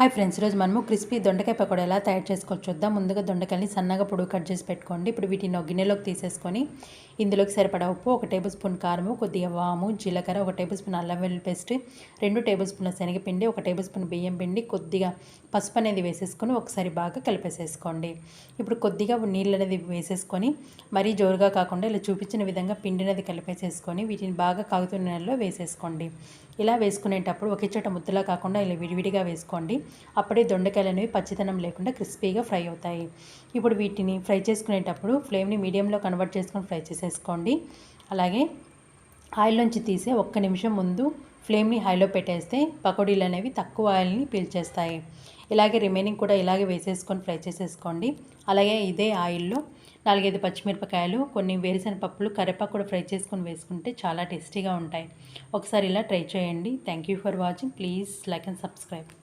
Hi friends ఈరోజు మనము crispy దొండకాయ పకోడా ఎలా తయారు చేసుకోవచ్చు చూద్దాం. ముందుగా దొండకాయని సన్నగా పొడుగు కట్ చేసి పెట్టుకోండి. ఇప్పుడు వీటిని గిన్నెలోకి తీసేసుకొని ఇందులోకి సరిపడా ఉప్పు ఒక టేబుల్ స్పూన్ కారము కొద్దిగా వాము జీలకర్ర ఒక టేబుల్ స్పూన్ అల్లం వెల్లుల్లి పేస్ట్ రెండు టేబుల్ స్పూన్ల శనగపిండి ఒక టేబుల్ స్పూన్ బియ్యం పిండి కొద్దిగా పసుపు అనేది వేసేసుకొని ఒకసారి బాగా కలిపేసేసుకోండి. ఇప్పుడు కొద్దిగా నీళ్ళు అనేది వేసేసుకొని మరీ జోరుగా కాకుండా ఇలా చూపించిన విధంగా పిండి అనేది కలిపేసేసుకొని వీటిని బాగా కాగుతున్న నెలలో వేసేసుకోండి. ఇలా వేసుకునేటప్పుడు ఒకే చోట ముద్దలా కాకుండా ఇలా విడివిడిగా వేసుకోండి. అప్పుడే దొండకాయలు అనేవి పచ్చితనం లేకుండా క్రిస్పీగా ఫ్రై అవుతాయి. ఇప్పుడు వీటిని ఫ్రై చేసుకునేటప్పుడు ఫ్లేమ్ని మీడియంలో కన్వర్ట్ చేసుకొని ఫ్రై చేసేసుకోండి. అలాగే ఆయిల్లోంచి తీసే ఒక్క నిమిషం ముందు ఫ్లేమ్ని హైలో పెట్టేస్తే పకోడీలు అనేవి తక్కువ ఆయిల్ని పీల్చేస్తాయి. ఇలాగే రిమైనింగ్ కూడా ఇలాగే వేసేసుకొని ఫ్రై చేసేసుకోండి. అలాగే ఇదే ఆయిల్లో నాలుగైదు పచ్చిమిరపకాయలు కొన్ని వేరుశనపప్పులు కరివేపాకు కూడా ఫ్రై చేసుకొని వేసుకుంటే చాలా టేస్టీగా ఉంటాయి. ఒకసారి ఇలా ట్రై చేయండి. Thank you for watching. Please like and subscribe.